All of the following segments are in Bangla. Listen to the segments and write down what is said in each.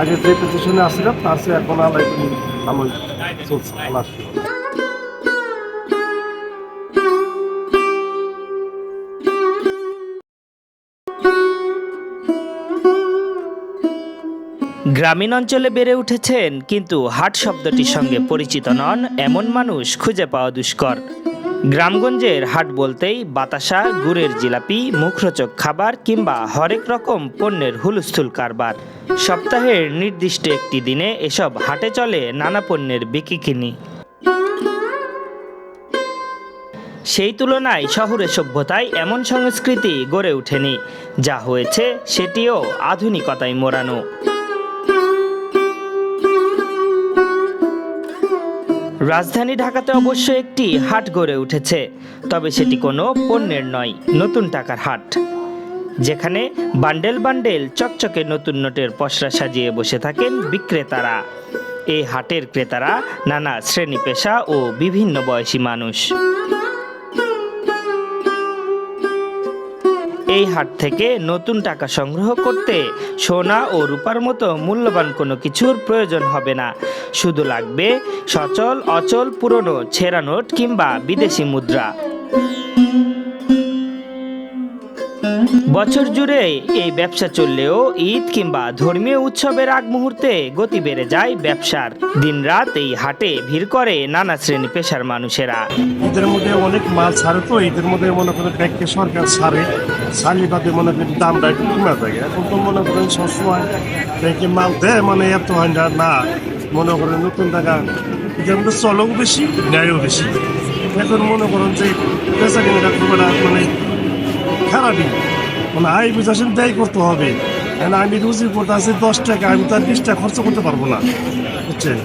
আগে যে পজিশনে আসছিলাম, তার চেয়ে এখন আল্লাহ ভালোই চলছে আল্লাহ গ্রামীণ অঞ্চলে বেড়ে উঠেছেন, কিন্তু হাট শব্দটির সঙ্গে পরিচিত নন এমন মানুষ খুঁজে পাওয়া দুষ্কর। গ্রামগঞ্জের হাট বলতেই বাতাসা, গুড়ের জিলাপি, মুখরোচক খাবার কিংবা হরেক রকম পণ্যের হুলস্থুল কারবার। সপ্তাহের নির্দিষ্ট একটি দিনে এসব হাটে চলে নানা পণ্যের বিকিকিনি। সেই তুলনায় শহুরে সভ্যতায় এমন সংস্কৃতি গড়ে ওঠেনি, যা হয়েছে সেটিও আধুনিকতায় মোড়ানো। রাজধানী ঢাকাতে অবশ্য একটি হাট গড়ে উঠেছে, তবে সেটি কোনো পণ্যের নয়, নতুন টাকার হাট। যেখানে বান্ডেল বান্ডেল চকচকে নতুন নোটের পসরা সাজিয়ে বসে থাকেন বিক্রেতারা। এই হাটের ক্রেতারা নানা শ্রেণি পেশা ও বিভিন্ন বয়সী মানুষ। এই হাট থেকে নতুন টাকা সংগ্রহ করতে সোনা ও রূপার মতো মূল্যবান কোনো কিছুর প্রয়োজন হবে না। শুধু লাগবে সচল, অচল, পুরনো, ছেঁড়া নোট কিংবা বিদেশি মুদ্রা। বছর জুড়ে এই ব্যবসা চললেও ঈদ কিংবা ধর্মীয় উৎসবের আগ মুহূর্তে গতি বেড়ে যায় ব্যবসার। দিনরাত এই হাটে ভিড় করে নানা শ্রেণি পেশার মানুষেরা। ঈদের মধ্যে অনেক মাল ছাড়ে তো, ঈদের মধ্যে মনে করেন ব্যাংকে সরকার ছাড়ে, ছাড়লে বাদে মনে করেন দামটা একটু কমে থাকে। এখন তো মনে করেন সবসময় ব্যাংকে মাল দেয় মানে এত হয় না না। মনে করেন নতুন টাকা, ঈদের মধ্যে চলও বেশি, ন্যায়ও বেশি। এখন মনে করেন যে পেশা কিনে খুব একটা মানে খারাপই। মানে আয় বুঝাছেন ব্যয় করতে হবে। আমি রুজি করতে আছি দশ টাকা, আমি তার বিশ টাকা খরচ করতে পারব না। বুঝছেন?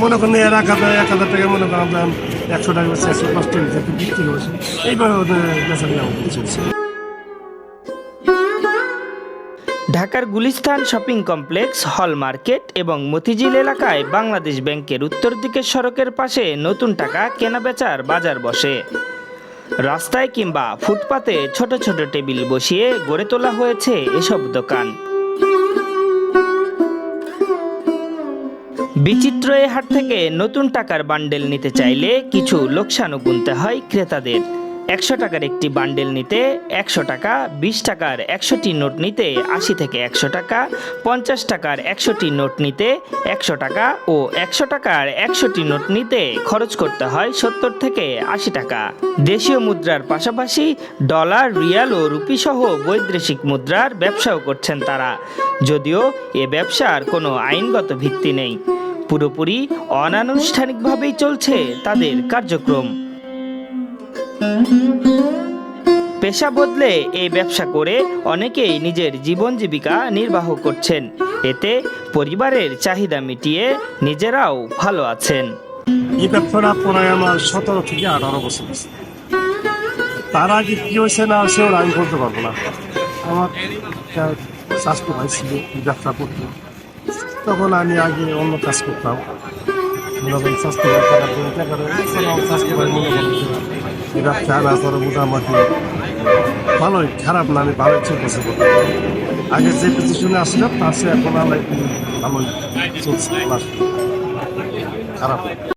মনে করেন এর এক হাজার এক হাজার টাকা মনে করেন আমরা একশো টাকা একশো দশ টাকা বিক্রি করেছি এইভাবে চলছে ঢাকার Gulistan shopping complex, hall market এবং মতিঝিল এলাকায় বাংলাদেশ ব্যাংকের উত্তর দিকের সড়কের পাশে নতুন টাকা কেনাবেচার বাজার বসে। রাস্তায় কিংবা ফুটপাতে ছোট ছোট টেবিল বসিয়ে গড়ে তোলা হয়েছে এসব দোকান। বিচিত্র এ হাট থেকে নতুন টাকার বান্ডেল নিতে চাইলে কিছু লোকসানও গুনতে হয় ক্রেতাদের। একশো টাকার একটি বান্ডেল নিতে একশো টাকা, বিশ টাকার একশোটি নোট নিতে আশি থেকে একশো টাকা, পঞ্চাশ টাকার একশোটি নোট নিতে একশো টাকা ও একশো টাকার একশোটি নোট নিতে খরচ করতে হয় সত্তর থেকে আশি টাকা। দেশীয় মুদ্রার পাশাপাশি ডলার, রিয়াল ও রুপি সহ বৈদেশিক মুদ্রার ব্যবসাও করছেন তারা। যদিও এ ব্যবসার কোনো আইনগত ভিত্তি নেই। পুরোপুরি অনানুষ্ঠানিকভাবেই চলছে তাদের কার্যক্রম। পেশা বদলে এই ব্যবসা করে অনেকেই নিজের জীবন জীবিকা নির্বাহ করছেন। এতে পরিবারের চাহিদা মিটিয়ে নিজেরাও ভালো আছেন। এই ব্যবসাটা প্রায় আমার সতেরো থেকে আঠারো বছর তার আগে কি হয়েছে না ওরা আমি বলতে পারব না। আমার স্বাস্থ্য ব্যবসা তখন আমি আগে অন্য কাজ করতাম। স্বাস্থ্য স্বাস্থ্য যে এই আসার মোটামুটি ভালোই খারাপ না, আমি ভালোই চলতেছে আগে যে পজিশনে আসলাম, তার সে এখন আমার ভালোই চলছে খারাপ।